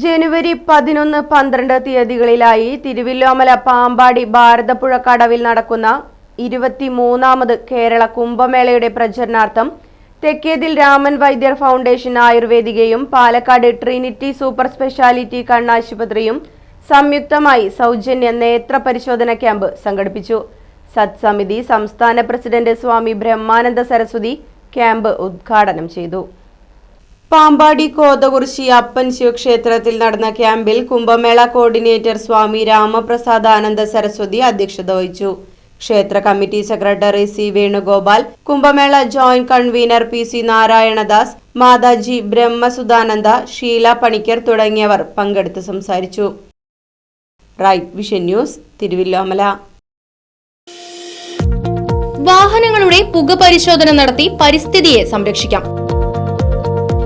ജനുവരി പതിനൊന്ന് പന്ത്രണ്ട് തീയതികളിലായി തിരുവില്ലോമല പാമ്പാടി ഭാരതപ്പുഴ കടവിൽ നടക്കുന്ന ഇരുപത്തിമൂന്നാമത് കേരള കുംഭമേളയുടെ പ്രചരണാർത്ഥം തെക്കേതിൽ രാമൻ വൈദ്യർ ഫൗണ്ടേഷൻ ആയുർവേദികയും പാലക്കാട് ട്രിനിറ്റി സൂപ്പർ സ്പെഷ്യാലിറ്റി കണ്ണാശുപത്രിയും സംയുക്തമായി സൗജന്യ നേത്ര പരിശോധന ക്യാമ്പ് സംഘടിപ്പിച്ചു. സത്സമിതി സംസ്ഥാന പ്രസിഡന്റ് സ്വാമി ബ്രഹ്മാനന്ദ സരസ്വതി ക്യാമ്പ് ഉദ്ഘാടനം ചെയ്തു. പാമ്പാടി കോതകുറിശി അപ്പൻ ശിവക്ഷേത്രത്തിൽ നടന്ന ക്യാമ്പിൽ കുംഭമേള കോർഡിനേറ്റർ സ്വാമി രാമപ്രസാദ് ആനന്ദ സരസ്വതി അധ്യക്ഷത വഹിച്ചു. ക്ഷേത്ര committee secretary C Venugopal Kumbhamela joint convener P C Narayanadas Mataji Brahmasudananda Sheela Panicker തുടങ്ങിയവർ പങ്കെടുത്ത് സംസാരിച്ചു. Right vision news Thiruvilwamala. വാഹനങ്ങളുടെ പുക പരിശോധന നടത്തി പരിസ്ഥിതിയെ സംരക്ഷിക്കാം.